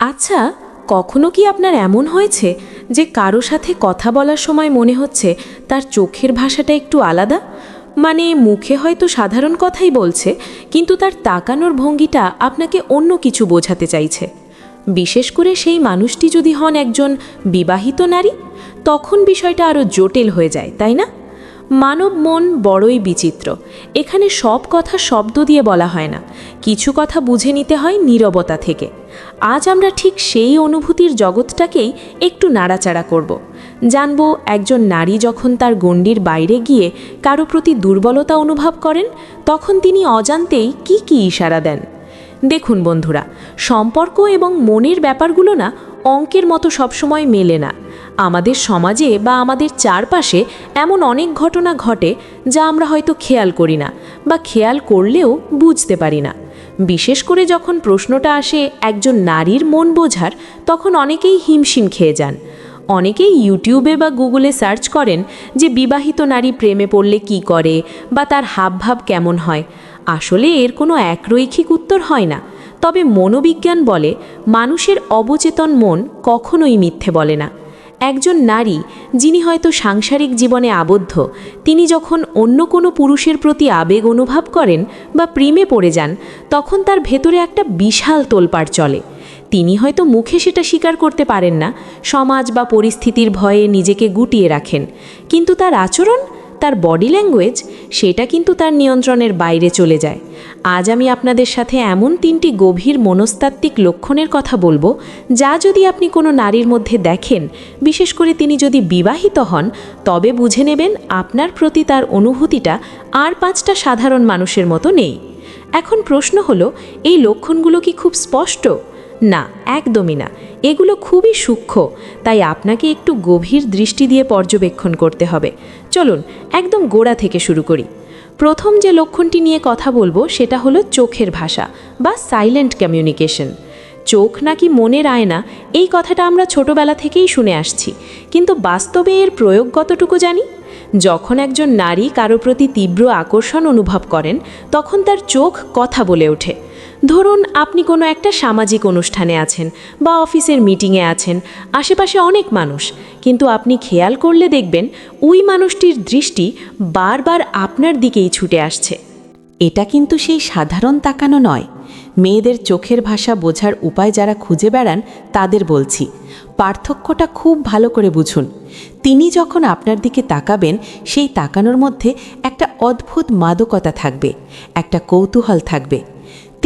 আচ্ছা কখনো কি আপনার এমন হয়েছে যে কারও সাথে কথা বলার সময় মনে হচ্ছে তার চোখের ভাষাটা একটু আলাদা? মানে মুখে হয়তো সাধারণ কথাই বলছে, কিন্তু তার তাকানোর ভঙ্গিটা আপনাকে অন্য কিছু বোঝাতে চাইছে। বিশেষ করে সেই মানুষটি যদি হন একজন বিবাহিত নারী, তখন বিষয়টা আরও জটিল হয়ে যায়, তাই না? মানব মন বড়ই বিচিত্র। এখানে সব কথা শব্দ দিয়ে বলা হয় না। কিছু কথা বুঝে নিতে হয় নীরবতা থেকে। আজ আমরা ঠিক সেই অনুভূতির জগৎটাকেই একটু নাড়াচাড়া করব। জানব একজন নারী যখন তার গণ্ডির বাইরে গিয়ে কারও প্রতি দুর্বলতা অনুভব করেন, তখন তিনি অজান্তেই কি কি ইশারা দেন। দেখুন বন্ধুরা, সম্পর্ক এবং মনের ব্যাপারগুলো না অঙ্কের মতো সবসময় মেলে না। আমাদের সমাজে বা আমাদের চারপাশে এমন অনেক ঘটনা ঘটে যা আমরা হয়তো খেয়াল করি না বা খেয়াল করলেও বুঝতে পারি না। বিশেষ করে যখন প্রশ্নটা আসে একজন নারীর মন বোঝার, তখন অনেকেই হিমশিম খেয়ে যান। অনেকেই ইউটিউবে বা গুগলে সার্চ করেন যে বিবাহিত নারী প্রেমে পড়লে কি করে বা তার হাবভাব কেমন হয়। আসলে এর কোনো একরৈখিক উত্তর হয় না। তবে মনোবিজ্ঞান বলে মানুষের অবচেতন মন কখনোই মিথ্যে বলে না। একজন নারী, যিনি হয়তো সাংসারিক জীবনে আবদ্ধ, তিনি যখন অন্য কোনো পুরুষের প্রতি আবেগ অনুভব করেন বা প্রেমে পড়ে যান, তখন তার ভেতরে একটা বিশাল তোলপাড় চলে। তিনি হয়তো মুখে সেটা স্বীকার করতে পারেন না, সমাজ বা পরিস্থিতির ভয়ে নিজেকে গুটিয়ে রাখেন। কিন্তু তার আচরণ তার বডি ল্যাঙ্গুয়েজ সেটা কিন্তু তার নিয়ন্ত্রণের বাইরে চলে যায়। আজ আমি আপনাদের সাথে এমন তিনটি গভীর মনস্তাত্ত্বিক লক্ষণের কথা বলব, যা যদি আপনি কোনো নারীর মধ্যে দেখেন, বিশেষ করে তিনি যদি বিবাহিত হন, তবে বুঝে নেবেন আপনার প্রতি তার অনুভূতিটা আর পাঁচটা সাধারণ মানুষের মতো নেই। এখন প্রশ্ন হলো, এই লক্ষণগুলো কি খুব স্পষ্ট? না, একদমই না। এগুলো খুবই সূক্ষ্ম, তাই আপনাকে একটু গভীর দৃষ্টি দিয়ে পর্যবেক্ষণ করতে হবে। চলুন, একদম গোড়া থেকে শুরু করি। প্রথম যে লক্ষণটি নিয়ে কথা বলব, সেটা হলো চোখের ভাষা, বা সাইলেন্ট কমিউনিকেশন চোখ নাকি মনের আয়না, এই কথাটা আমরা ছোটবেলা থেকেই শুনে আসছি। কিন্তু বাস্তবে এর প্রয়োগ কতটুকু জানি? যখন একজন নারী কারও প্রতি তীব্র আকর্ষণ অনুভব করেন, তখন তার চোখ কথা বলে ওঠে। ধরুন, আপনি কোনো একটা সামাজিক অনুষ্ঠানে আছেন বা অফিসের মিটিংয়ে আছেন, আশেপাশে অনেক মানুষ। কিন্তু আপনি খেয়াল করলে দেখবেন, ওই মানুষটির দৃষ্টি বারবার আপনার দিকেই ছুটে আসছে। এটা কিন্তু সেই সাধারণ তাকানো নয়। মেয়েদের চোখের ভাষা বোঝার উপায় যারা খুঁজে বেড়ান, তাদের বলছি, পার্থক্যটা খুব ভালো করে বুঝুন। তিনি যখন আপনার দিকে তাকাবেন, সেই তাকানোর মধ্যে একটা অদ্ভুত মাদকতা থাকবে, একটা কৌতূহল থাকবে।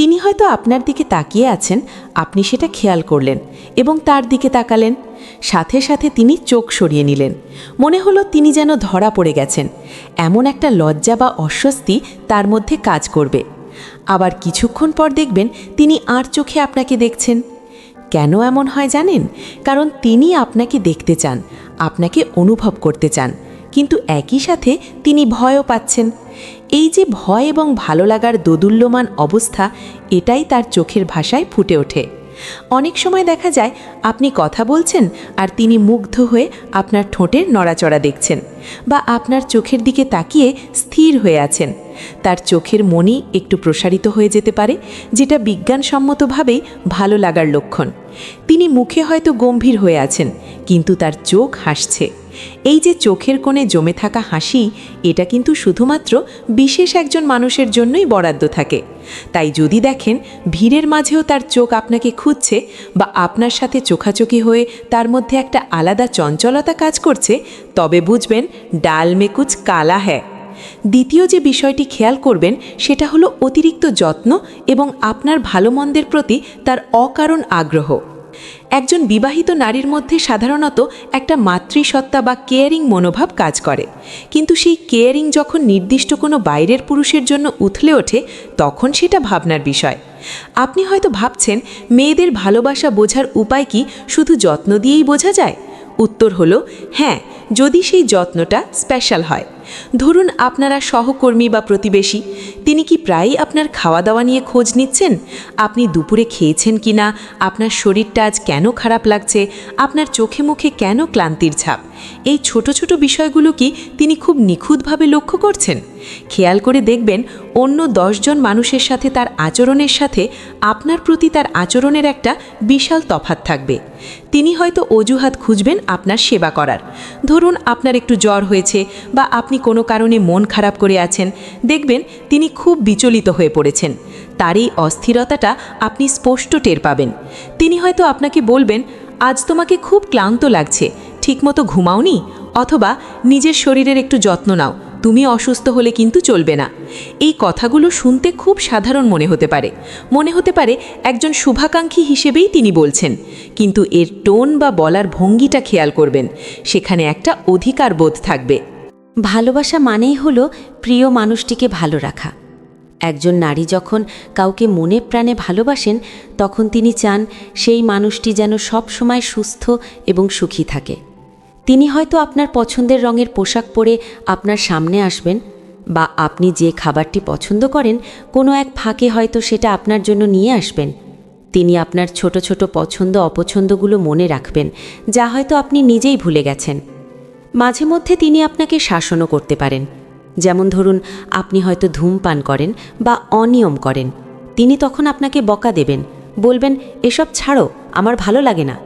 তিনি হয়তো আপনার দিকে তাকিয়ে আছেন, আপনি সেটা খেয়াল করলেন এবং তার দিকে তাকালেন। সাথে সাথে তিনি চোখ সরিয়ে নিলেন। মনে হলো তিনি যেন ধরা পড়ে গেছেন। এমন একটা লজ্জা বা অস্বস্তি তার মধ্যে কাজ করবে। আবার কিছুক্ষণ পর দেখবেন তিনি আর চোখে আপনাকে দেখছেন। কেন এমন হয় জানেন? কারণ তিনি আপনাকে দেখতে চান, আপনাকে অনুভব করতে চান। কিন্তু একই সাথে তিনি ভয়ও পাচ্ছেন। এই যে ভয় এবং ভালো লাগার দোদুল্যমান অবস্থা, এটাই তার চোখের ভাষায় ফুটে ওঠে। অনেক সময় দেখা যায়, আপনি কথা বলছেন আর তিনি মুগ্ধ হয়ে আপনার ঠোঁটের নড়াচড়া দেখছেন বা আপনার চোখের দিকে তাকিয়ে স্থির হয়ে আছেন। তার চোখের মনি একটু প্রসারিত হয়ে যেতে পারে, যেটা বিজ্ঞানসম্মতভাবেই ভালো লাগার লক্ষণ। তিনি মুখে হয়তো গম্ভীর হয়ে আছেন, কিন্তু তার চোখ হাসছে। এই যে চোখের কোণে জমে থাকা হাসি, এটা কিন্তু শুধুমাত্র বিশেষ একজন মানুষের জন্যই বরাদ্দ থাকে। তাই যদি দেখেন, ভিড়ের মাঝেও তার চোখ আপনাকে খুঁজছে বা আপনার সাথে চোখাচোখি হয়ে তার মধ্যে একটা আলাদা চঞ্চলতা কাজ করছে, তবে বুঝবেন, ডাল মেকুচ কালা হ্যাঁ দ্বিতীয় যে বিষয়টি খেয়াল করবেন, সেটা হলো অতিরিক্ত যত্ন এবং আপনার ভালো মন্দের প্রতি তার অকারণ আগ্রহ। একজন বিবাহিত নারীর মধ্যে সাধারণত একটা মাতৃসত্তা বা কেয়ারিং মনোভাব কাজ করে। কিন্তু সেই কেয়ারিং যখন নির্দিষ্ট কোনো বাইরের পুরুষের জন্য উথলে ওঠে, তখন সেটা ভাবনার বিষয়। আপনি হয়তো ভাবছেন, মেয়েদের ভালোবাসা বোঝার উপায় কি? শুধু যত্ন দিয়েই বোঝা যায়? উত্তর হলো হ্যাঁ যদি সেই যত্নটা স্পেশাল হয়। ধরুন আপনারা সহকর্মী বা প্রতিবেশী, তিনি কি প্রায়ই আপনার খাওয়া দাওয়া নিয়ে খোঁজ নিচ্ছেন? আপনি দুপুরে খেয়েছেন কি না? আপনার শরীরটা আজ কেন খারাপ লাগছে? আপনার চোখে মুখে কেন ক্লান্তির ছাপ? এই ছোট ছোট বিষয়গুলো কি তিনি খুব নিখুঁতভাবে লক্ষ্য করছেন? খেয়াল করে দেখবেন, অন্য দশজন মানুষের সাথে তার আচরণের সাথে আপনার প্রতি তার আচরণের একটা বিশাল তফাৎ থাকবে। তিনি হয়তো অজুহাত খুঁজবেন আপনার সেবা করার। ধরুন আপনার একটু জ্বর হয়েছে বা আপনি কোনো কারণে মন খারাপ করে আছেন, দেখবেন তিনি খুব বিচলিত হয়ে পড়েছেন। তার এই অস্থিরতাটা আপনি স্পষ্ট টের পাবেন। তিনি হয়তো আপনাকে বলবেন, আজ তোমাকে খুব ক্লান্ত লাগছে, ঠিকমতো ঘুমাওনি? অথবা নিজের শরীরের একটু যত্ন নাও। তুমি অসুস্থ হলে কিন্তু চলবে না। এই কথাগুলো শুনতে খুব সাধারণ মনে হতে পারে। মনে হতে পারে একজন শুভাকাঙ্ক্ষী হিসেবেই তিনি বলছেন, কিন্তু এর টোন বা বলার ভঙ্গিটা খেয়াল করবেন, সেখানে একটা অধিকার বোধ থাকবে। ভালোবাসা মানেই হলো প্রিয় মানুষটিকে ভালো রাখা। একজন নারী যখন কাউকে মনে প্রাণে ভালোবাসেন, তখন তিনি চান সেই মানুষটি যেন সব সময় সুস্থ এবং সুখী থাকে। তিনি হয়তো আপনার পছন্দের রঙের পোশাক পরে আপনার সামনে আসবেন বা আপনি যে খাবারটি পছন্দ করেন, কোনো এক ফাঁকে হয়তো সেটা আপনার জন্য নিয়ে আসবেন। তিনি আপনার ছোট ছোট পছন্দ অপছন্দগুলো মনে রাখবেন, যা হয়তো আপনি নিজেই ভুলে গেছেন। মাঝে মধ্যে তিনি আপনাকে শাসনও করতে পারেন। যেমন ধরুন, আপনি হয়তো ধূমপান করেন বা অনিয়ম করেন। তিনি তখন আপনাকে বকা দেবেন। বলবেন, এসব ছাড়ো, আমার ভালো লাগে না।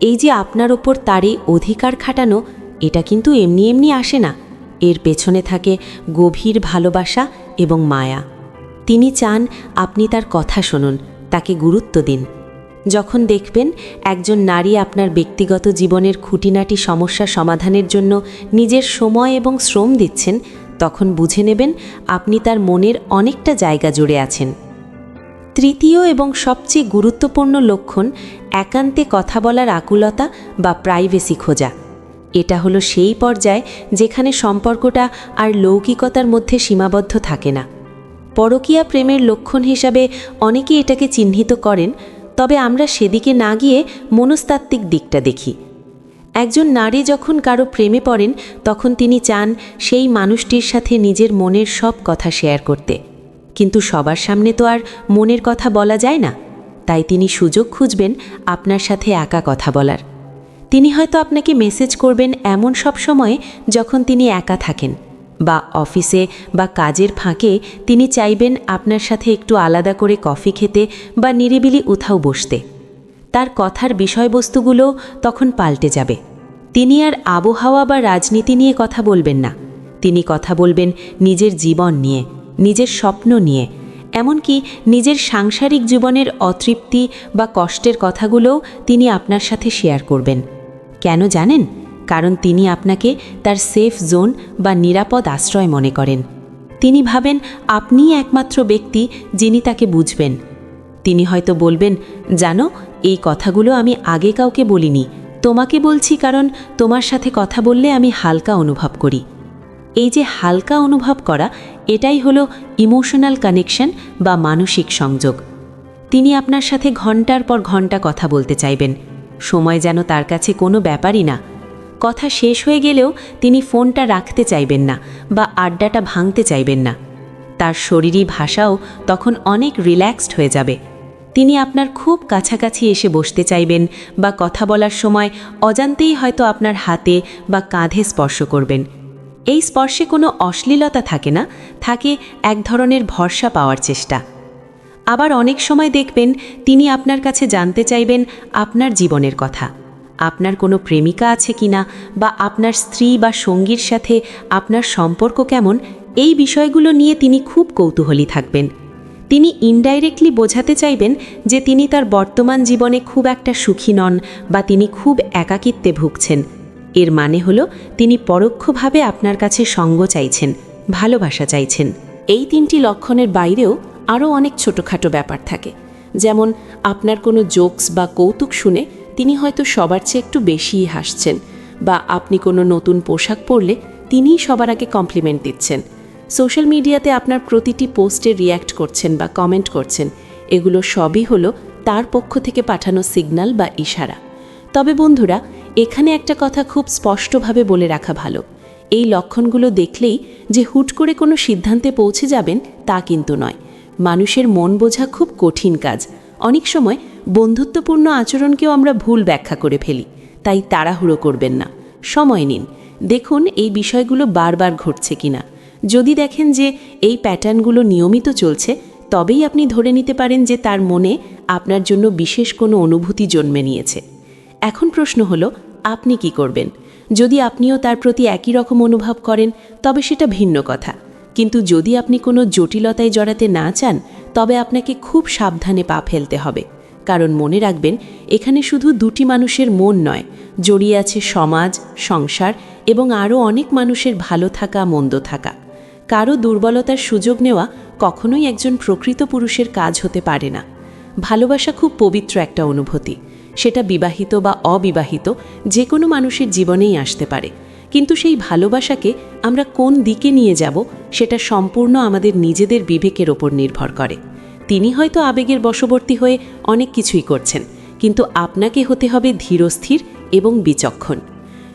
এই যে আপনার ওপর তারই অধিকার খাটানো, এটা কিন্তু এমনি এমনি আসে না। এর পেছনে থাকে গভীর ভালোবাসা এবং মায়া। তিনি চান আপনি তার কথা শুনুন, তাকে গুরুত্ব দিন। যখন দেখবেন একজন নারী আপনার ব্যক্তিগত জীবনের খুঁটিনাটি সমস্যা সমাধানের জন্য নিজের সময় এবং শ্রম দিচ্ছেন, তখন বুঝে নেবেন আপনি তার মনের অনেকটা জায়গা জুড়ে আছেন। তৃতীয় এবং সবচেয়ে গুরুত্বপূর্ণ লক্ষণ একান্তে কথা বলার আকুলতা বা প্রাইভেসি খোঁজা। এটা হলো সেই পর্যায় যেখানে সম্পর্কটা আর লৌকিকতার মধ্যে সীমাবদ্ধ থাকে না। পরকীয়া প্রেমের লক্ষণ হিসাবে অনেকে এটাকে চিহ্নিত করেন, তবে আমরা সেদিকে না গিয়ে মনস্তাত্ত্বিক দিকটা দেখি। একজন নারী যখন কারও প্রেমে পড়েন, তখন তিনি চান সেই মানুষটির সাথে নিজের মনের সব কথা শেয়ার করতে। কিন্তু সবার সামনে তো আর মনের কথা বলা যায় না। তাই তিনি সুযোগ খুঁজবেন আপনার সাথে একা কথা বলার। তিনি হয়তো আপনাকে মেসেজ করবেন এমন সব সময়ে যখন তিনি একা থাকেন। বা অফিসে বা কাজের ফাঁকে তিনি চাইবেন আপনার সাথে একটু আলাদা করে কফি খেতে বা নিরিবিলি উথাও বসতে। তার কথার বিষয়বস্তুগুলো তখন পাল্টে যাবে। তিনি আর আবহাওয়া বা রাজনীতি নিয়ে কথা বলবেন না। তিনি কথা বলবেন নিজের জীবন নিয়ে। নিজের স্বপ্ন নিয়ে, এমনকি নিজের সাংসারিক জীবনের অতৃপ্তি বা কষ্টের কথাগুলোও তিনি আপনার সাথে শেয়ার করবেন। কেন জানেন? কারণ তিনি আপনাকে তার সেফ জোন বা নিরাপদ আশ্রয় মনে করেন। তিনি ভাবেন, আপনিই একমাত্র ব্যক্তি যিনি তাকে বুঝবেন। তিনি হয়তো বলবেন, জানো, এই কথাগুলো আমি আগে কাউকে বলিনি। তোমাকে বলছি কারণ তোমার সাথে কথা বললে আমি হালকা অনুভব করি। এই যে হালকা অনুভব করা, এটাই হলো ইমোশনাল কানেকশন বা মানসিক সংযোগ। তিনি আপনার সাথে ঘণ্টার পর ঘণ্টা কথা বলতে চাইবেন। সময় যেন তার কাছে কোনো ব্যাপারই না। কথা শেষ হয়ে গেলেও তিনি ফোনটা রাখতে চাইবেন না বা আড্ডাটা ভাঙতে চাইবেন না। তার শরীরী ভাষাও তখন অনেক রিল্যাক্সড হয়ে যাবে। তিনি আপনার খুব কাছাকাছি এসে বসতে চাইবেন বা কথা বলার সময় অজান্তেই হয়তো আপনার হাতে বা কাঁধে স্পর্শ করবেন। এই স্পর্শে কোনো অশ্লীলতা থাকে না, থাকে এক ধরনের ভরসা পাওয়ার চেষ্টা। আবার অনেক সময় দেখবেন তিনি আপনার কাছে জানতে চাইবেন আপনার জীবনের কথা। আপনার কোনো প্রেমিকা আছে কিনা বা আপনার স্ত্রী বা সঙ্গীর সাথে আপনার সম্পর্ক কেমন, এই বিষয়গুলো নিয়ে তিনি খুব কৌতূহলী থাকবেন। তিনি ইনডাইরেক্টলি বোঝাতে চাইবেন যে তিনি তার বর্তমান জীবনে খুব একটা সুখী নন বা তিনি খুব একাকিত্বে ভুগছেন। এর মানে হল তিনি পরোক্ষভাবে আপনার কাছে সঙ্গ চাইছেন, ভালোবাসা চাইছেন। এই তিনটি লক্ষণের বাইরেও আরও অনেক ছোটোখাটো ব্যাপার থাকে। যেমন, আপনার কোনো জোকস বা কৌতুক শুনে তিনি হয়তো সবার চেয়ে একটু বেশিই হাসছেন বা আপনি কোনো নতুন পোশাক পরলে তিনিই সবার আগে কমপ্লিমেন্ট দিচ্ছেন। সোশ্যাল মিডিয়াতে আপনার প্রতিটি পোস্টে রিয়্যাক্ট করছেন বা কমেন্ট করছেন। এগুলো সবই হলো তার পক্ষ থেকে পাঠানো সিগন্যাল বা ইশারা। তবে বন্ধুরা এখানে একটা কথা খুব স্পষ্টভাবে বলে রাখা ভালো। এই লক্ষণগুলো দেখলেই যে হুট করে কোনো সিদ্ধান্তে পৌঁছে যাবেন তা কিন্তু নয়। মানুষের মন বোঝা খুব কঠিন কাজ। অনেক সময় বন্ধুত্বপূর্ণ আচরণকেও আমরা ভুল ব্যাখ্যা করে ফেলি। তাই তাড়াহুড়ো করবেন না। সময় নিন। দেখুন এই বিষয়গুলো বারবার ঘটছে কিনা। যদি দেখেন যে এই প্যাটার্নগুলো নিয়মিত চলছে, তবেই আপনি ধরে নিতে পারেন যে তার মনে আপনার জন্য বিশেষ কোনো অনুভূতি জন্মে নিয়েছে। এখন প্রশ্ন হলো আপনি কি করবেন? যদি আপনিও তার প্রতি একই রকম অনুভব করেন, তবে সেটা ভিন্ন কথা। কিন্তু যদি আপনি কোনো জটিলতায় জড়াতে না চান, তবে আপনাকে খুব সাবধানে পা ফেলতে হবে। কারণ মনে রাখবেন, এখানে শুধু দুটি মানুষের মন নয়, জড়িয়ে আছে সমাজ, সংসার এবং আরও অনেক মানুষের ভালো থাকা, মন্দ থাকা। কারও দুর্বলতার সুযোগ নেওয়া কখনোই একজন প্রকৃত পুরুষের কাজ হতে পারে না। ভালোবাসা খুব পবিত্র একটা অনুভূতি। সেটা বিবাহিত বা অবিবাহিত যে কোনো মানুষের জীবনেই আসতে পারে। কিন্তু সেই ভালোবাসাকে আমরা কোন দিকে নিয়ে যাব সেটা সম্পূর্ণ আমাদের নিজেদের বিবেকের ওপর নির্ভর করে। তিনি হয়তো আবেগের বশবর্তী হয়ে অনেক কিছুই করছেন, কিন্তু আপনাকে হতে হবে ধীরস্থির এবং বিচক্ষণ।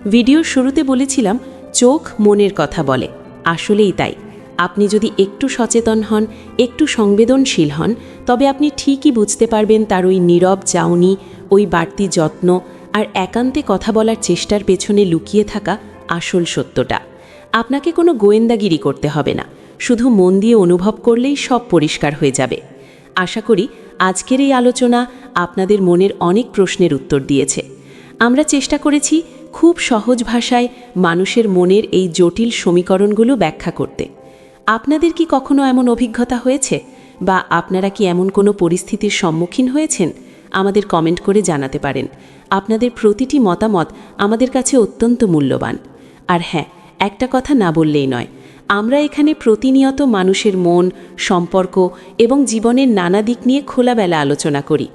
ভিডিওর শুরুতে বলেছিলাম, চোখ মনের কথা বলে, আসলেই তাই। আপনি যদি একটু সচেতন হন, একটু সংবেদনশীল হন, তবে আপনি ঠিকই বুঝতে পারবেন তার ওই নীরব চাউনি, ওই বাড়তি যত্ন আর একান্তে কথা বলার চেষ্টার পেছনে লুকিয়ে থাকা আসল সত্যটা। আপনাকে কোনো গোয়েন্দাগিরি করতে হবে না, শুধু মন দিয়ে অনুভব করলেই সব পরিষ্কার হয়ে যাবে। আশা করি আজকের এই আলোচনা আপনাদের মনের অনেক প্রশ্নের উত্তর দিয়েছে। আমরা চেষ্টা করেছি খুব সহজ ভাষায় মানুষের মনের এই জটিল সমীকরণগুলো ব্যাখ্যা করতে। আপনাদের কি কখনো এমন অভিজ্ঞতা হয়েছে? বা আপনারা কি এমন কোনো পরিস্থিতির সম্মুখীন হয়েছেন? আমাদের কমেন্ট করে জানাতে পারেন। আপনাদের প্রতিটি মতামত আমাদের কাছে অত্যন্ত মূল্যবান। আর হ্যাঁ একটা কথা না বললেই নয়। আমরা এখানে প্রতিনিয়ত মানুষের মন, সম্পর্ক এবং জীবনের নানা দিক নিয়ে খোলাবেলা আলোচনা করি।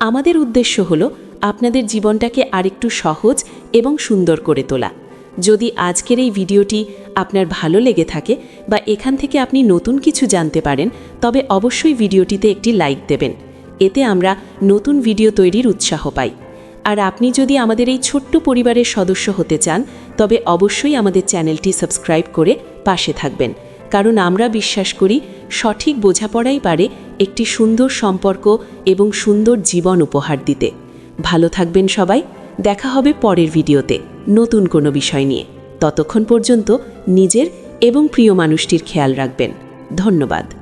আমাদের উদ্দেশ্য হলো আপনাদের জীবনটাকে আরেকটু সহজ এবং সুন্দর করে তোলা। যদি আজকের এই ভিডিওটি আপনার ভালো লেগে থাকে বা এখান থেকে আপনি নতুন কিছু জানতে পারেন, তবে অবশ্যই ভিডিওটিতে একটি লাইক দেবেন। এতে আমরা নতুন ভিডিও তৈরির উৎসাহ পাই। আর আপনি যদি আমাদের এই ছোট্ট পরিবারের সদস্য হতে চান, তবে অবশ্যই আমাদের চ্যানেলটি সাবস্ক্রাইব করে পাশে থাকবেন। কারণ আমরা বিশ্বাস করি, সঠিক বোঝাপড়াই পারে একটি সুন্দর সম্পর্ক এবং সুন্দর জীবন উপহার দিতে। ভালো থাকবেন সবাই। দেখা হবে পরের ভিডিওতে। নতুন কোনো বিষয় নিয়ে। ততক্ষণ পর্যন্ত নিজের এবং প্রিয় মানুষটির খেয়াল রাখবেন। ধন্যবাদ।